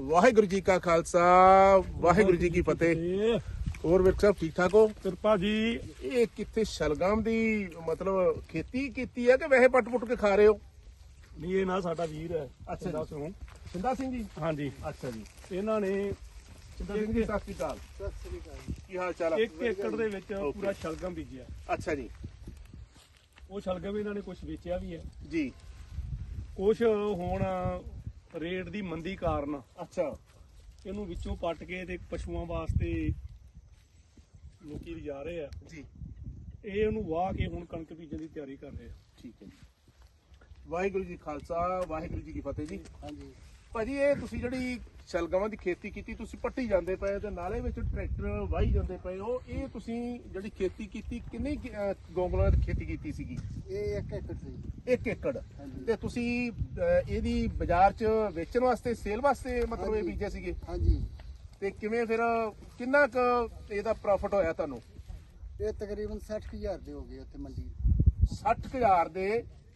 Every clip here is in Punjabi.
ਵਾਹਿਗੁਰੂ ਜੀ ਕਾ ਖਾਲਸਾ ਵਾਹਿਗੁਰੂ ਜੀ ਕੀ ਫਤਿਹ। ਹੋਰ ਵੀਰ ਸਾਹਿਬ ਠੀਕ ਠਾਕ ਹੋ? ਕਿਰਪਾ ਜੀ। ਇਹ ਕਿੱਥੇ ਸ਼ਲਗਮ ਦੀ ਮਤਲਬ ਖੇਤੀ ਕੀਤੀ ਹੈ ਕਿ ਵੈਸੇ ਪੱਟ ਪੁੱਟ ਕੇ ਖਾ ਰਹੇ ਹੋ? ਨਹੀਂ ਇਹ ਨਾ ਸਾਡਾ ਵੀਰ ਹੈ ਅੱਛਾ ਜੀ। ਦੱਸ ਨੂੰ ਸਿੰਦਾ ਸਿੰਘ ਜੀ? ਹਾਂਜੀ। ਅੱਛਾ ਜੀ। ਇਹਨਾਂ ਨੇ ਸਿੰਦਾ ਸਿੰਘ ਜੀ ਸਤਿ ਸ਼੍ਰੀ ਅਕਾਲ। ਕੀ ਹਾਲ ਚਾਲ ਹੈ ਇੱਕ ਏਕੜ ਦੇ ਵਿੱਚ. ਪੂਰਾ ਸ਼ਲਗਮ ਬੀਜਿਆ। ਅੱਛਾ ਜੀ। ਉਹ ਸ਼ਲਗਮ ਇਹਨਾਂ ਨੇ ਕੁਝ ਵੇਚਿਆ ਵੀ ਹੈ। ਜੀ। ਕੁਝ ਹੁਣ ਰੇਟ ਦੀ ਮੰਦੀ ਕਾਰਨ ਅੱਛਾ। ਇਹਨੂੰ ਵਿੱਚੋਂ ਪੱਟ ਕੇ ਤੇ ਪਸ਼ੂਆਂ ਵਾਸਤੇ ਲੋਕੀ ਲਿਜਾ ਰਹੇ ਆ। ਜੀ। ਇਹ ਉਹਨੂੰ ਵਾਹ ਕੇ ਹੁਣ ਕਣਕ ਬੀਜਣ ਦੀ ਤਿਆਰੀ ਕਰ ਰਹੇ ਆ। ਠੀਕ ਹੈ ਜੀ। ਵਾਹਿਗੁਰੂ ਜੀ ਖਾਲਸਾ ਵਾਹਿਗੁਰੂ ਜੀ ਕੀ ਫਤਿਹ ਜੀ। ਹਾਂਜੀ। ਭਾਜੀ ਇਹ ਤੁਸੀਂ ਜਿਹੜੀ ਸ਼ਲਗਮਾਂ ਦੀ ਖੇਤੀ ਕੀਤੀ ਤੁਸੀਂ ਪੱਟੀ ਜਾਂਦੇ ਪਏ ਤੇ ਨਾਲੇ ਵਿੱਚ ਟਰੈਕਟਰ ਵਾਹੀ ਜਾਂਦੇ ਪਏ ਹੋ। ਇਹ ਤੁਸੀਂ ਜਿਹੜੀ ਖੇਤੀ ਕੀਤੀ ਕਿੰਨੀ ਗੋਂਗਲਾਂ ਦੀ ਖੇਤੀ ਕੀਤੀ ਸੀਗੀ? ਇਹ ਇੱਕ ਏਕੜ ਸੀ। 1 ਏਕੜ। ਤੇ ਤੁਸੀਂ ਇਹਦੀ ਬਾਜ਼ਾਰ 'ਚ ਵੇਚਣ ਵਾਸਤੇ ਸੇਲ ਵਾਸਤੇ ਮਤਲਬ ਇਹ। ਬੀਜੇ ਸੀਗੇ? ਹਾਂਜੀ। ਤੇ ਕਿਵੇਂ ਫਿਰ ਕਿੰਨਾ ਕੁ ਇਹਦਾ ਪ੍ਰੋਫਿਟ ਹੋਇਆ ਤੁਹਾਨੂੰ? ਇਹ ਤਕਰੀਬਨ 60000 ਦੇ ਹੋ ਗਏ ਉੱਥੇ ਮੰਡੀ 60000 ਦੇ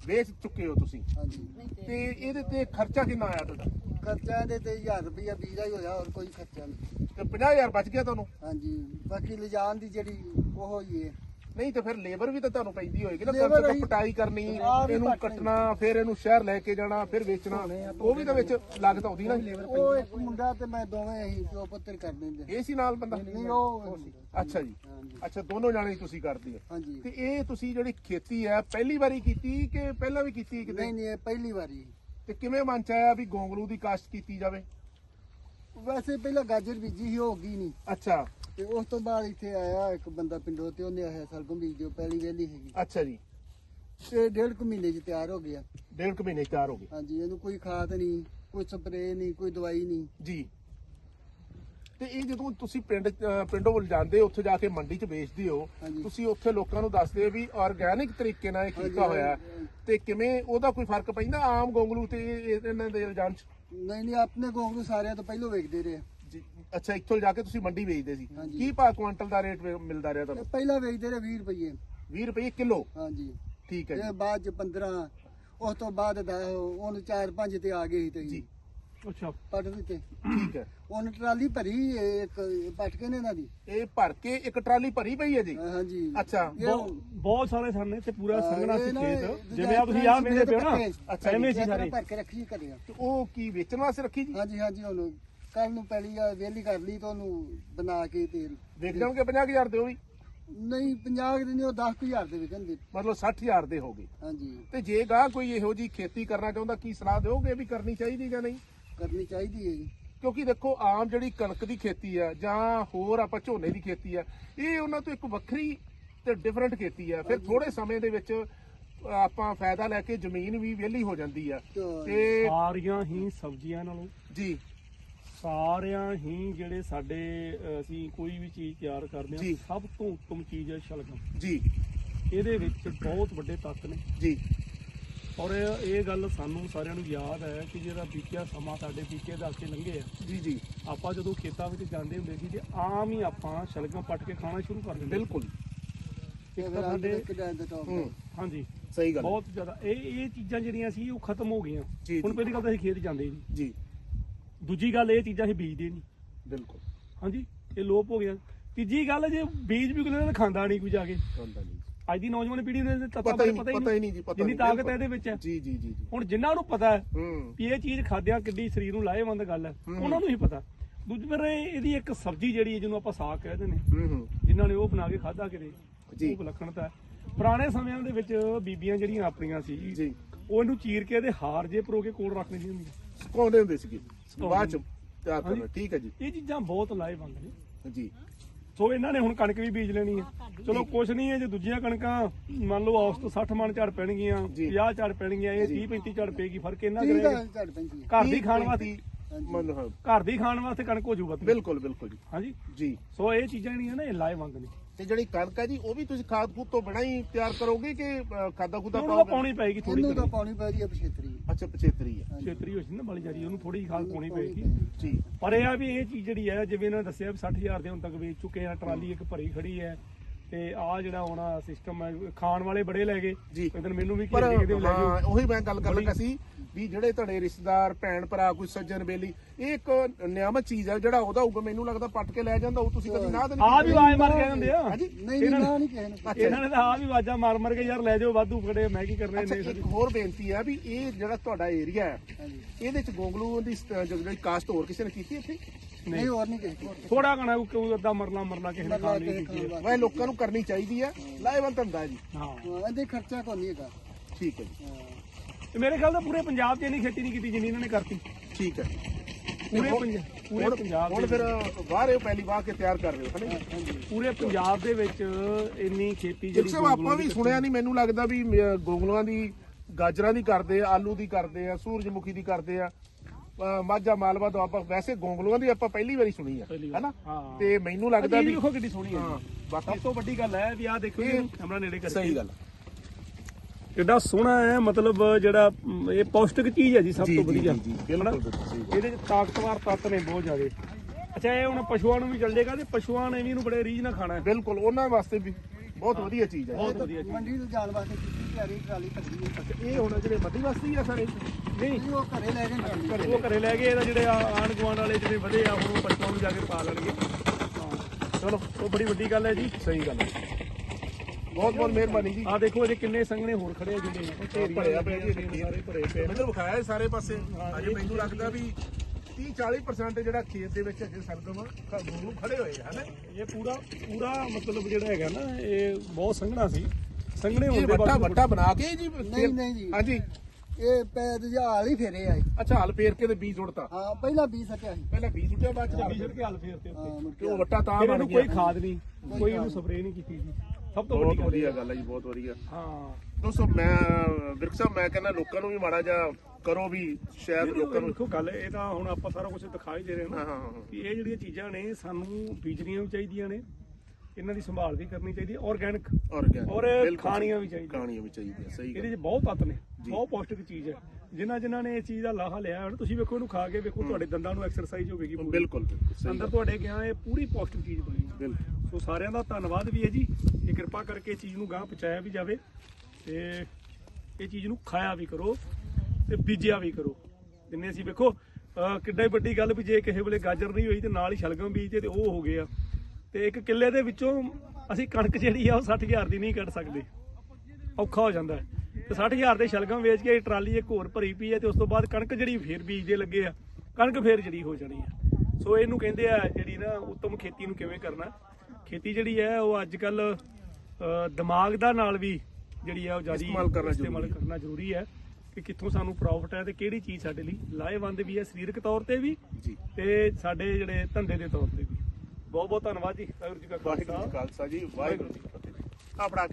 ਵੇਚ ਚੁੱਕੇ ਹੋ ਤੁਸੀਂ? ਹਾਂਜੀ। ਤੇ ਇਹਦੇ ਤੇ ਖਰਚਾ ਕਿੰਨਾ ਆਇਆ ਤੁਹਾਡਾ? ਖਰਚਾ ਇਹਦੇ ਤੇ 1000 ਰੁਪਇਆ ਵੀਜ਼ਾ ਹੀ ਹੋਇਆ ਹੋਰ ਕੋਈ ਖਰਚਾ ਨਹੀਂ। ਤੇ 50000 ਬਚ ਗਿਆ ਤੁਹਾਨੂੰ? ਹਾਂਜੀ ਬਾਕੀ ਲਿਜਾਣ ਦੀ ਜਿਹੜੀ ਉਹ ਹੀ ਹੈ ਨਹੀਂ ਤੇ ਫਿਰ ਲੇਬਰ ਵੀ ਤਾਂ ਤੁਹਾਨੂੰ ਪੈਂਦੀ ਹੋਏਗੀ ਨਾ ਕਮ Labor ਅਸੀਂ- ਪਟਾਈ ਕਰਨੀ ਆਹ ਵੀ ਇਹਨੂੰ। ਕੱਟਣਾ ਫਿਰ ਇਹਨੂੰ ਸ਼ਹਿਰ ਲੈ ਕੇ ਜਾਣਾ ਫਿਰ ਵੇਚਣਾ ਉਹ ਵੀ ਤਾਂ ਵਿੱਚ ਲਾਗਤ ਆਉਂਦੀ ਨਾ। ਉਹ ਇੱਕ ਮੁੰਡਾ ਤੇ ਮੈਂ ਦੋਵੇਂ ਅਸੀਂ ਪਿਓ ਪੁੱਤਰ ਕਰ ਦਿੰਦੇ। ਇਹ ਸੀ ਨਾਲ ਬੰਦਾ? ਨਹੀਂ ਉਹ ਅੱਛਾ ਜੀ। ਹਾਂਜੀ। ਅੱਛਾ ਦੋਨੋਂ ਜਾਣੇ ਹੀ ਤੁਸੀਂ ਕਰਦੇ ਹੋ। ਹਾਂਜੀ। ਤੇ ਇਹ ਤੁਸੀਂ ਜਿਹੜੀ ਖੇਤੀ ਹੈ ਪਹਿਲੀ ਵਾਰੀ ਕੀਤੀ ਕਿ ਪਹਿਲਾਂ ਵੀ ਕੀਤੀ ਕਿਤੇ? ਨਹੀਂ ਨਹੀਂ ਇਹ ਪਹਿਲੀ ਵਾਰੀ। ਤੇ ਕਿਵੇਂ ਮਨ ਚ ਆਇਆ ਵੀ ਗੋਂਗਲੂ ਦੀ ਕਾਸ਼ਤ ਕੀਤੀ ਜਾਵੇ? ਵੈਸੇ ਪਹਿਲਾਂ ਗਾਜਰ ਬੀਜੀ ਉਹ ਹੋ ਗਈ ਨਹੀਂ। ਅੱਛਾ। ਤੇ ਉਸ ਤੋਂ ਬਾਅਦ ਇੱਥੇ ਆਇਆ ਇੱਕ ਬੰਦਾ ਪਿੰਡੋਂ ਤੇ ਉਹਨੇ ਆਇਆ ਸਲਗਮ ਬੀਜ ਦਿਓ ਪਹਿਲੀ ਵੇਲੀ ਹੈਗੀ ਅੱਛਾ ਜੀ। ਤੇ ਡੇਢ ਕੁ ਮਹੀਨੇ 'ਚ ਤਿਆਰ ਹੋ ਗਿਆ। ਡੇਢ ਕੁ ਮਹੀਨੇ ਚਾਰ ਹੋ ਗਏ। ਹਾਂਜੀ ਇਹਨੂੰ ਕੋਈ ਖਾਦ ਨਹੀਂ ਕੋਈ ਸਪਰੇਅ ਨਹੀਂ ਕੋਈ ਦਵਾਈ ਨਹੀਂ। ਜੀ। ਤੇ ਇਹ ਜਦੋਂ ਤੁਸੀਂ ਪਿੰਡ ਅਹ ਪਿੰਡੋਂ ਵੱਲ ਜਾਂਦੇ ਹੋ ਉੱਥੇ ਜਾ ਕੇ ਮੰਡੀ 'ਚ ਵੇਚਦੇ ਹੋ। ਤੁਸੀਂ ਉੱਥੇ ਲੋਕਾਂ ਨੂੰ ਦੱਸਦੇ ਹੋ ਵੀ ਆਰਗੈਨਿਕ ਤਰੀਕੇ ਨਾਲ ਇਹ ਕੀਤਾ ਹੋਇਆ। ਹੈ। ਤੇ ਕਿਵੇਂ ਉਹਦਾ ਕੋਈ ਫ਼ਰਕ ਪੈਂਦਾ ਆਮ ਗੋਂਗਲੂ ਤੇ ਇਹ- ਇਹਨਾਂ ਦੇ ਇਲਜ਼ਾਮ 'ਚ? ਨਹੀਂ ਨਹੀਂ ਆਪਣੇ ਗੋਂਗਲੂ ਸਾਰਿਆਂ ਤੋਂ ਪਹਿਲਾਂ ਵੇਚਦੇ ਰਹੇ। ਜੀ, ਅੱਛਾ ਇੱਥੋਂ ਜਾ ਕੇ ਤੁਸੀਂ ਮੰਡੀ ਵੇਚਦੇ ਸੀ। ਹਾਂਜੀ। ਕੀ ਭਾਅ ਕੁਆਂਟਲ ਦਾ ਰੇਟ ਮਿਲਦਾ ਰਿਹਾ ਤੁਹਾਨੂੰ? ਪਹਿਲਾਂ ਵੇਚਦੇ ਰਹੇ 20 ਰੁਪਏ। 20 ਰੁਪਏ ਕਿਲੋ? ਹਾਂਜੀ। ਠੀਕ ਹੈ ਜੀ। ਬਾਅਦ ਚ 15 ਉਸ ਤੋਂ ਬਾਅਦ ਦਾ ਉਹਨੂੰ 4 5 ਤੇ ਆ ਗਏ ਸੀ ਤੇ ਜੀ। ਅੱਛਾ। ਪੱਟ ਦਿੱਤੇ। ਠੀਕ ਹੈ। ਉਹਨ ਟਰਾਲੀ ਭਰੀ ਇੱਕ ਕੇ ਨੇ ਇਹਨਾਂ ਦੀ। ਇਹ ਭਰ ਕੇ ਇੱਕ ਟਰਾਲੀ ਭਰੀ ਪਈ ਹੈ ਜੀ? ਹਾਂਜੀ। ਅੱਛਾ ਇਹ ਬਹੁਤ ਬਹੁਤ ਸਾਰੇ ਸਨ ਤੇ ਪੂਰਾ ਹਾਂ, ਸੰਘਣਾ ਸੀ ਇਹ ਨਾ ਖੇਤ। ਦੂਜਾ ਜਿਵੇਂ ਆ ਤੁਸੀਂ ਆਹ ਵੇਖਦੇ ਪਿਓ ਨਾ ਅੱਛਾ ਜੀ, ਐਵੇਂ ਸੀ ਇਸ ਤਰ੍ਹਾਂ ਸਾਰੇ ਭਰ ਕੇ ਰੱਖੀ ਕਰਿਆ ਤੇ ਉਹ ਕੀ ਵੇਚਣ ਵਾਸਤੇ ਰੱਖੀ ਜੀ? ਹਾਂਜੀ ਹਾਂਜੀ ਉਹਨੂੰ ਕੱਲ ਨੂੰ ਪਹਿਲੀ ਆ ਵੇਲੀ ਕਰ ਲਈ ਤਾਂ ਉਹਨੂੰ ਬਣਾ ਕੇ ਤੇਲ ਵੇਚ ਜਾਓਗੇ 50000 ਦੇ ਉਹ ਵੀ? ਨਹੀਂ 50 ਦੇ ਨਹੀਂ ਉਹ 10000 ਦੇ ਵਿਕਣਗੇ। ਮਤਲਬ 60000 ਦੇ ਹੋ ਗਏ। ਹਾਂਜੀ। ਤੇ ਜੇ ਗਾਹ ਕੋਈ ਇਹੋ ਜੀ ਖੇਤੀ ਕਰਨਾ ਚਾਹੁੰਦਾ ਕੀ ਸਲਾਹ ਦਿਓਗੇ ਵੀ ਕਰਨੀ ਚਾਹੀਦੀ ਜਾਂ ਨਹੀਂ? ਕਰਨੀ ਚਾਹੀਦੀ ਹੈ ਜੀ। ਕਿਉਂਕਿ ਦੇਖੋ ਆਮ ਜਿਹੜੀ ਕਣਕ ਦੀ ਖੇਤੀ ਆ ਜਾਂ ਹੋਰ ਆਪਾਂ ਝੋਨੇ ਦੀ ਖੇਤੀ ਆ ਇਹ ਉਹਨਾਂ ਤੋਂ ਇੱਕ ਵੱਖਰੀ ਤੇ ਡਿਫਰੈਂਟ ਖੇਤੀ ਆ। ਫਿਰ ਥੋੜੇ ਸਮੇਂ ਦੇ ਵਿੱਚ ਆਪਾਂ ਫਾਇਦਾ ਲੈ ਕੇ ਜ਼ਮੀਨ ਵੀ ਵਿਹਲੀ ਹੋ ਜਾਂਦੀ ਆ। ਤੇ ਸਾਰੀਆਂ ਹੀ ਸਬਜ਼ੀਆਂ ਨਾਲੋਂ। ਜੀ। ਸਾਰਿਆਂ ਹੀ ਜਿਹੜੇ ਸਾਡੇ ਅਸੀਂ ਕੋਈ ਵੀ ਚੀਜ਼ ਤਿਆਰ ਕਰਦੇ। ਹਾਂ ਸਭ ਤੋਂ ਉੱਤਮ ਚੀਜ਼ ਹੈ ਸ਼ਲਗਮ। ਜੀ। ਇਹਦੇ ਵਿੱਚ ਬਹੁਤ ਵੱਡੇ ਤੱਤ ਨੇ। ਜੀ। ਔਰ ਇਹ ਗੱਲ ਸਾਨੂੰ ਸਾਰਿਆਂ ਨੂੰ ਯਾਦ ਹੈ ਕਿ ਜਿਹੜਾ ਬੀਤਿਆ ਸਮਾਂ ਸਾਡੇ ਬੀਤੇ ਦਾ ਕੇ ਲੰਘੇ ਆ। ਜੀ ਜੀ। ਆਪਾਂ ਜਦੋਂ ਖੇਤਾਂ ਵਿੱਚ ਜਾਂਦੇ ਹੁੰਦੇ ਸੀ ਤੇ ਆਮ ਹੀ ਆਪਾਂ ਸ਼ਲਗਮ ਪੱਟ ਕੇ ਖਾਣਾ ਸ਼ੁਰੂ ਕਰ ਦਿੰਦੇ ਬਿਲਕੁਲ। ਹਾਂਜੀ। ਸਹੀ ਗੱਲ ਬਹੁਤ ਜ਼ਿਆਦਾ। ਇਹ ਇਹ ਚੀਜ਼ਾਂ ਜਿਹੜੀਆਂ ਸੀ ਉਹ ਖਤਮ ਹੋ ਗਈਆਂ। ਹੁਣ। ਪਹਿਲੀ ਗੱਲ ਤਾਂ ਅਸੀਂ ਖੇਤ ਜਾਂਦੇ ਨਹੀਂ। ਜੀ। ਦੂਜੀ ਗੱਲ ਇਹ ਚੀਜ਼ਾਂ ਅਸੀਂ ਬੀਜਦੇ ਨਹੀਂ। ਬਿਲਕੁਲ। ਹਾਂਜੀ ਇਹ ਲੋਪ ਹੋ ਗਿਆ ਤੀਜੀ ਗੱਲ ਜੇ ਬੀਜ ਵੀ ਕੋਈ ਖਾਂਦਾ ਨਹੀਂ ਕੋਈ ਜਾ ਕੇ। ਨਹੀਂ। ਅੱਜ ਦੀ ਨੌਜਵਾਨ ਪੀੜ੍ਹੀ ਨੂੰ ਤੱਤਾਂ ਪਤਾ ਹੀ ਨਹੀਂ ਪਤਾ ਹੀ ਨਹੀਂ ਜੀ ਪਤਾ ਜਿੰਨੀ ਨਹੀਂ, ਤਾਕਤ। ਇਹਦੇ ਵਿੱਚ ਹੈ। ਜੀ ਜੀ ਜੀ ਹੁਣ ਜਿਨ੍ਹਾਂ ਨੂੰ ਪਤਾ ਹੈ ਵੀ ਇਹ ਚੀਜ਼ ਖਾਦਿਆਂ ਕਿੱਡੀ ਸਰੀਰ ਨੂੰ ਲਾਹੇਵੰਦ ਗੱਲ ਹੈ। ਉਹਨਾਂ ਨੂੰ ਹੀ ਪਤਾ। ਦੂਜੀ ਫਿਰ ਇਹ- ਇਹਦੀ ਇੱਕ ਸਬਜ਼ੀ ਜਿਹੜੀ ਹੈ ਜਿਹਨੂੰ ਆਪਾਂ ਸਾਗ ਕਹਿੰਦੇ ਨੇ ਜਿਨ੍ਹਾਂ ਨੇ ਉਹ ਬਣਾ ਕੇ ਖਾਦਾ ਕਿਤੇ ਜੀ। ਉਹ ਵਿਲੱਖਣਤਾ ਪੁਰਾਣੇ ਸਮਿਆਂ ਦੇ ਵਿੱਚ ਬੀਬੀਆਂ ਜਿਹੜੀਆਂ ਆਪਣੀਆਂ ਸੀ ਜੀ। ਉਹ ਇਹਨੂੰ ਚੀਰ ਕੇ ਇਹਦੇ ਹਾਰ ਜੇ ਪਰੋ ਕੇ ਕੋਲ ਰੱਖ ਲੈਂਦੀਆਂ ਹੁੰਦੀਆਂ। ਸੁਕਾਉਂਦੇ ਹੁੰਦੇ ਸੀਗੇ। ਬਾਅਦ ਚ ਤਿਆਰ ਕਰਨਾ ਹਾਂਜੀ। ਠੀਕ ਹੈ ਜੀ। ਇਹ ਚੀਜ਼ਾਂ ਬਹੁਤ ਲਾਹੇਵੰਦ ਨੇ। ਜੀ। ਸੋ ਇਹਨਾਂ ਨੇ ਹੁਣ ਕਣਕ ਵੀ ਬੀਜ ਲੈਣੀ ਹੈ। ਚਲੋ ਕੁਛ ਨਹੀਂ ਹੈ ਜੇ ਦੂਜੀਆਂ ਕਣਕਾਂ ਮੰਨ ਲਓ ਔਸਤ 60 ਮਣ ਝੜ ਪੈਣਗੀਆਂ ਜੀ। 50 ਝੜ ਪੈਣਗੀਆਂ ਇਹ ਜੀ। 30 35 ਝੜ ਪਏਗੀ ਫ਼ਰਕ ਇਹਨਾਂ ਦਾ ਘਰ ਦੀ ਖਾਣ ਵਾਸਤੇ ਮਨ ਹਾਂ ਘਰ ਦੀ ਖਾਣ ਵਾਸਤੇ ਕਣਕ ਹੋ ਜੂਗਾ ਬਿਲਕੁਲ ਬਿਲਕੁਲ ਜੀ। ਹਾਂਜੀ? ਜੀ। ਸੋ ਇਹ ਚੀਜ਼ਾਂ ਜਿਹੜੀਆਂ ਨੇ ਇਹ ਲਾਹੇਵੰਦ ਨੇ। ਤੇ ਜਿਹੜੀ ਕਣਕ ਹੈ ਜੀ ਉਹ ਵੀ ਤੁਸੀਂ ਖਾਦ ਖੂਦ ਤੋਂ ਬਣਾ ਹੀ ਤਿਆਰ ਕਰੋਗੇ ਕਿ ਖਾਦਾ ਖੁਦਾ ਪਾਓਗੇ? ਪਾਉਣੀ ਪਏਗੀ ਥੋੜੀ ਤਾਂ ਪਾਉਣੀ ਪੈਦੀ ਹੈ ਪਛੇਤਰੀ। ਅੱਛਾ 75 ਹੈ ਛੇਤਰੀ ਹੋ ਸੀ ਨਾ ਬੜੀ ਜਾਰੀ ਉਹਨੂੰ ਥੋੜੀ ਖਾਦ ਪਾਉਣੀ ਪਏਗੀ। ਜੀ ਪਰ ਇਹ ਆ ਵੀ ਇਹ ਚੀਜ਼ ਜਿਹੜੀ ਹੈ ਜਿਵੇਂ ਇਹਨਾਂ ਨੇ ਦੱਸਿਆ ਵੀ 60000 ਦੇ ਹੁਣ ਤੱਕ ਵੇਚ ਚੁੱਕੇ ਆ ਟਰਾਲੀ ਇੱਕ ਭਰੀ ਖੜੀ ਹੈ। ਤੇ ਆ ਜਿਹੜਾ ਹੁਣ ਸਿਸਟਮ ਹੈ ਖਾਣ ਵਾਲੇ ਬੜੇ ਲੈ ਗਏ। ਜੀ। ਇੱਕ ਦਿਨ ਮੈਨੂੰ ਵੀ ਪਰ ਕਿਹਦੇ ਕਿਹਦੇ ਲੈ ਹਾਂ ਉਹੀ ਮੈਂ ਗੱਲ ਕਰਨ ਲੱਗਾ ਸੀ ਵੀ ਜਿਹੜੇ ਤੁਹਾਡੇ ਰਿਸ਼ਤੇਦਾਰ ਭੈਣ ਭਰਾ ਕੋਈ ਸੱਜਣ ਬੇਲੀ ਇਹ ਇੱਕ ਨਿਆਮਤ ਚੀਜ਼ ਹੈ ਜਿਹੜਾ ਉਹਦਾ ਹੋਊਗਾ ਮੈਨੂੰ ਲੱਗਦਾ ਪੱਟ ਕੇ ਲੈ ਜਾਂਦਾ ਉਹ ਤੁਸੀਂ ਕਦੀ ਨਾ ਨਹੀਂ ਆ ਵੀ ਆਵਾਜ਼ ਮਾਰ ਕੇ ਜਾਂਦੇ ਆ। ਹਾਂਜੀ? ਨਹੀਂ ਨਹੀਂ ਨਾ ਨਹੀਂ ਕਿਸੇ ਨੂੰ ਇਹਨਾਂ ਨੇ ਤਾਂ ਆ ਵੀ ਆਵਾਜ਼ਾਂ ਮਾਰ ਮਾਰ ਕੇ ਯਾਰ ਲੈ ਜਾਓ ਵਾਧੂ ਫੜੇ ਮੈਂ ਕੀ ਕਰਨੇ ਅੱਛਾ ਨੇ ਇੱਕ ਹੋਰ ਬੇਨਤੀ ਹੈ ਵੀ ਇਹ ਜਿਹੜਾ ਤੁਹਾਡਾ ਏਰੀਆ ਹੈ ਹਾਂਜੀ। ਇਹਦੇ ਚ ਗੋਂਗਲੂ ਦੀ ਸ- ਜਿਹੜੀ ਕਾਸਟ ਹੋਰ ਕਿਸੇ ਨੇ ਕੀਤੀ ਇੱਥੇ? ਨਹੀਂ ਹੋਰ ਨਹੀਂ ਕਿਸੇ ਥੋੜਾ ਕਣਾ ਕੋਈ ਅੱਧਾ ਕਿਸੇ ਨੇ ਮਰਲਾ ਲਈ ਕਿਸੇ ਖਾਣ ਵੈ ਲੋਕਾਂ ਨੂੰ ਕਰਨੀ ਚਾਹੀਦੀ ਹੈ ਲਾਹੇਵੰਦ ਧੰਦਾ ਹੈ ਜੀ। ਹਾਂ। ਵਾਸਤੇ ਇਹਦੇ ਖਰਚਾ ਕੋਈ ਨਹੀਂ ਹੈਗਾ। ਠੀਕ ਹੈ ਜੀ। ਹਾਂ। ਤੇ ਮੇਰੇ ਖਿਆਲ ਦਾ ਪੂਰੇ ਪੰਜਾਬ 'ਚ ਇੰਨੀ ਖੇਤੀ ਨਹੀਂ ਕੀਤੀ ਜਿੰਨੀ ਇਹਨਾਂ ਨੇ ਕਰਤੀ। ਠੀਕ ਹੈ। ਪੂਰੇ ਹੁਣ- ਪੰਜ- ਪੂਰੇ ਹੁਣ- ਪੰਜਾਬ ਹੁਣ ਦੇ ਫਿਰ ਬਾਹਰ ਇਹ ਪਹਿਲੀ ਵਾਹ ਕੇ ਤਿਆਰ ਕਰ ਰਹੇ ਹੋ ਹਨਾ ਪੂਰੇ ਪੰਜਾਬ ਦੇ ਵਿੱਚ ਇੰਨੀ ਖੇਤੀ ਜਿਹੜੀ ਆਪਾਂ ਵੀ ਸੁਣਿਆ ਨਹੀਂ ਮੈਨੂੰ ਲੱਗਦਾ ਵੀ ਮ- ਗੋਂਗਲੂਆਂ ਦੀ ਗਾਜਰਾਂ ਦੀ ਕਰਦੇ ਆ ਆਲੂ ਦੀ ਕਰਦੇ ਆ ਸੂਰਜਮੁਖੀ ਦੀ ਕਰਦੇ ਆ। ਮਾਝਾ ਮਾਲਵਾ ਤੋਂ ਆਪਾਂ ਵੈਸੇ ਗੋਂਗਲੂਆਂ ਦੀ ਆਪਾਂ ਪਹਿਲੀ ਵਾਰੀ ਸੁਣੀ ਆ। ਹੈਨਾ। ਤੇ ਮੈਨੂੰ ਲੱਗਦਾ ਵੀ ਦੇਖੋ ਕਿੱਡੀ ਸੋਹਣੀ ਹੈ ਬਾਕੀ ਸਭ ਤੋਂ ਵੱਡੀ ਗੱਲ ਹੈ ਵੀ ਆਹ ਦੇਖੋ ਜੀ ਕੈਮਰਾ ਨੇੜੇ ਕਰਕੇ। ਸਹੀ ਗੱਲ ਕਿੱਡਾ ਸੋਹਣਾ ਹੈ ਮਤਲਬ ਜਿਹੜਾ ਇਹ ਪੌਸ਼ਟਿਕ ਚੀਜ਼ ਹੈ ਜੀ ਸਭ ਤੋਂ ਜੀ ਵਧੀਆ। ਇਹਦੇ ਚ ਤਾਕਤਵਰ ਤੱਤ ਨੇ ਬਹੁਤ ਜ਼ਿਆਦੇ। ਅੱਛਾ ਇਹ ਹੁਣ ਪਸ਼ੂਆਂ ਨੂੰ ਵੀ ਚੱਲ ਜਾਏਗਾ ਤੇ ਪਸ਼ੂਆਂ ਨੇ ਵੀ ਇਹਨੂੰ ਬੜੇ ਰੀਝ ਨਾਲ ਖਾਣਾ ਹੈ। ਬਿਲਕੁਲ ਉਹਨਾਂ ਵਾਸਤੇ ਵੀ। ਬਹੁਤ ਵਧੀਆ ਚੀਜ਼ ਹੈ। ਬਹੁਤ ਵਧੀਆ ਚੀਜ਼। ਮੰਡੀ ਤੋਂ ਜਾਣ ਵਾਸਤੇ ਕੀਤੀ ਤਿਆਰੀ ਟਰਾਲੀ ਭੱਜੀ ਹੈ। ਇਹ ਹੁਣ ਜਿਹੜੇ ਮੱਦੀ ਵਾਸਤੇ ਹੀ ਆ ਸਾਰੇ? ਨਹੀਂ ਨਹੀਂ। ਉਹ ਘਰੇ ਲੈ ਕੇ ਜਾਂਦੇ ਉਹ ਘਰੇ ਲੈ ਗਏ ਇਹਦਾ ਜਿਹੜੇ ਆਣ ਗੁਆਂਢ ਵਾਲੇ ਜਿਹੜੇ ਵਧੇ ਆ ਹੁਣ ਉਹ ਪਸ਼ੂਆਂ ਨੂੰ ਜਾ ਕੇ ਪਾ ਲੈਣਗੇ। ਚਲੋ ਉਹ ਬੜੀ ਵੱਡੀ ਗੱਲ ਹੈ ਜੀ। ਸਹੀ ਗੱਲ ਹੈ। ਬਹੁਤ ਬਹੁਤ ਮਿਹਰਬਾਨੀ ਜੀ। ਆਹ ਦੇਖੋ ਇਹਦੇ ਕਿੰਨੇ ਸੰਘਣੇ ਹੋਰ ਖੜੇ ਆ ਜਿਹੜੇ। ਢੇਰੀਆਂ ਭਰਿਆ ਪਿਆ ਜੀ ਸਾਰੇ ਭਰੇ ਪਏ ਮੈਨੂੰ ਵਿਖਾਇਆ ਸਾਰੇ ਪਾਸੇ। ਅਜੇ ਮੈਨੂੰ ਲੱਗਦਾ ਵੀ 30 40% ਜਿਹੜਾ ਖੇਤ ਦੇ ਵਿੱਚ ਅਜੇ ਸਰਗਮ ਗੋਲੂ ਖੜੇ ਹੋਏ ਹਨਾ? ਇਹ ਪੂਰਾ ਪੂਰਾ ਮਤਲਬ ਜਿਹੜਾ ਹੈਗਾ ਨਾ ਇਹ ਬਹੁਤ ਸੰਘਣਾ ਸੀ। ਸੰਘਣੇ ਹੋਣ ਦੇ ਵੱਟਾ ਬਾਅਦ ਵੱਟਾ ਬਣਾ ਕੇ ਜੀ? ਨਹੀਂ, ਨਹੀਂ ਜੀ। ਹਾਂਜੀ। ਇਹ ਪੈਦ ਜਹਾਲ ਹੀ ਫੇਰੇ ਆਏ ਅੱਛਾ ਹਲ ਫੇਰ ਕੇ ਤੇ ਬੀਜ ਉੜਤਾ ਹਾਂ ਪਹਿਲਾਂ 20 ਸੱਟਿਆ ਸੀ। ਪਹਿਲਾਂ ਬੀਜ ਉਟਿਆ ਬਾਅਦ ਚ ਹਲ ਬੀਜਣ ਕੇ ਹਲ ਉੱਤੇ। ਮੁੜ ਤੇ ਕੇ ਉਹ ਵੱਟਾ ਤਾਂ ਫਿਰ ਬਣ ਇਹਨੂੰ ਗਿਆ। ਕੋਈ ਖਾਦ ਨਹੀਂ ਕੋਈ ਇਹਨੂੰ ਸਪਰੇਅ ਨਹੀਂ ਕੀਤੀ ਜੀ। ਸਭ ਤੋਂ ਬਹੁਤ ਵੱਡੀ ਵਧੀਆ ਗੱਲ ਹੈ ਜੀ ਬਹੁਤ ਵਧੀਆ। ਹਾਂ। ਦੋਸਤੋ ਮੈਂ ਵਿਰਕ ਸਾਹਿਬ ਮੈਂ ਕਹਿੰਦਾ ਲੋਕਾਂ ਨੂੰ ਵੀ ਮਾੜਾ ਜਿਹਾ ਕਰੋ ਵੀ ਸ਼ਾਇਦ ਲੋਕਾਂ ਨੂੰ ਦੇਖੋ ਗੱਲ ਇਹ ਤਾਂ ਹੁਣ ਆਪਾਂ ਸਾਰਾ ਕੁਝ ਦਿਖਾਈ ਦੇ ਰਹੇ ਹਾਂ ਹਾਂ ਹਾਂ ਹਾਂ ਕਿ ਇਹ ਜਿਹੜੀਆਂ ਚੀਜ਼ਾਂ ਨੇ ਸਾਨੂੰ ਬੀਜਣੀਆਂ ਵੀ ਚਾਹੀਦੀਆਂ ਨੇ ਇਹਨਾਂ ਦੀ ਸੰਭਾਲ ਵੀ ਕਰਨੀ ਚਾਹੀਦੀ ਹੈ ਆਰਗੈਨਿਕ ਆਰਗੈਨਿਕ ਔਰ ਖਾਣੀਆਂ ਵੀ ਚਾਹੀਦੀਆਂ। ਖਾਣੀਆਂ ਵੀ ਚਾਹੀਦੀਆਂ ਸਹੀ ਇਹਦੇ 'ਚ ਬਹੁਤ ਤੱਤ ਨੇ ਬਹੁਤ ਪੌਸ਼ਟਿਕ ਚੀਜ਼ ਹੈ। ਜਿਨ੍ਹਾਂ ਜਿਨ੍ਹਾਂ ਨੇ ਇਹ ਚੀਜ਼ ਦਾ ਲਾਹਾ ਲਿਆ ਹੁਣ ਤੁਸੀਂ ਵੇਖੋ ਇਹਨੂੰ ਖਾ ਕੇ ਵੇਖੋ ਤੁਹਾਡੇ ਦੰਦਾਂ ਨੂੰ ਐਕਸਰਸਾਈਜ਼ ਹੋਵੇਗੀ ਪੂਰੀ। ਬਿਲਕੁਲ ਬਿਲਕੁਲ ਸਹੀ ਅੰਦਰ ਤੁਹਾਡੇ ਗਿਆ ਇਹ ਪੂਰੀ ਪੌਸ਼ਟਿਕ ਚੀਜ਼ ਬਣੀ ਹੈ। ਬਿਲਕੁਲ। ਸੋ ਸਾਰਿਆਂ ਦਾ ਧੰਨਵਾਦ ਵੀ ਹੈ ਜੀ। ਇਹ ਕਿਰਪਾ ਕਰਕੇ ਇਹ ਚੀਜ਼ ਨੂੰ ਗਾਂ ਪਹੁੰਚਾਇਆ ਵੀ ਜਾਵੇ ਤੇ ਇਹ ਚੀਜ਼ ਨੂੰ ਖਾਇਆ ਵੀ ਕਰੋ ਤੇ ਬੀਜਿਆ ਵੀ ਕਰੋ। ਜਿੰਨੇ ਅਸੀਂ ਵੇਖੋ ਕਿੱਡਾ ਹੀ ਵੱਡੀ ਗੱਲ ਵੀ ਜੇ ਕਿਸੇ ਵੇਲੇ ਗਾਜਰ ਨਹੀਂ ਹੋਈ ਤੇ ਨਾਲ ਹੀ ਸ਼ਲਗਮ ਬੀਜਦੇ ਤੇ ਉਹ ਹੋ ਗਿਆ ਤੇ ਇੱਕ ਕਿੱਲੇ ਦੇ ਵਿੱਚੋਂ ਅਸੀਂ ਕਣਕ ਜਿਹੜੀ ਆ ਉਹ 60000 ਦੀ ਨਹੀਂ ਕੱਢ ਸਕਦੇ। ਔਖਾ ਹੋ ਜਾਂਦਾ। ਹੈ ਤੇ 60000 ਦੇ ਸ਼ਲਗਮ ਵੇਚ ਕੇ ਟਰਾਲੀ ਇੱਕ ਹੋਰ ਭਰੀ ਪਈ ਹੈ ਤੇ ਉਸ ਤੋਂ ਬਾਅਦ ਕਣਕ ਜਿਹੜੀ ਫੇਰ ਬੀਜਦੇ ਲੱਗੇ ਆ। ਕਣਕ ਫੇਰ ਜਿਹੜੀ ਹੋ ਜਾਣੀ ਹੈ ਸੋ ਇਹਨੂੰ ਕਹਿੰਦੇ ਆ ਜਿਹੜੀ ਨਾ ਉੱਤਮ ਖੇਤੀ ਨੂੰ ਕਿਵੇਂ ਕਰਨਾ। ਖੇਤੀ ਜਿਹੜੀ ਹੈ ਉਹ ਅੱਜ ਕੱਲ ਦਿਮਾਗ ਦਾ ਨਾਲ ਵੀ ਜਿਹੜੀ ਹੈ ਉਹ ਜ਼ਿਆਦਾ ਇਸਤੇਮਾਲ ਕਰਨਾ ਜ਼ਰੂਰੀ ਹੈ। ਕਿ ਕਿੱਥੋਂ ਸਾਨੂੰ ਪ੍ਰੋਫਿਟ ਹੈ ਤੇ ਕਿਹੜੀ ਚੀਜ਼ ਸਾਡੇ ਲਈ ਲਾਹੇਵੰਦ ਵੀ ਹੈ ਸਰੀਰਕ ਤੌਰ ਤੇ ਵੀ ਤੇ ਸਾਡੇ ਜਿਹੜੇ ਧੰਦੇ ਦੇ ਤੌਰ ਤੇ ਵੀ। ਬਹੁਤ ਬਹੁਤ ਧੰਨਵਾਦ ਜੀ। ਵਾਹਿਗੁਰੂ ਜੀ ਕਾ ਖਾਲਸਾ। ਜੀ ਵਾਹਿਗੁਰੂ ਜੀ ਆਪਣਾ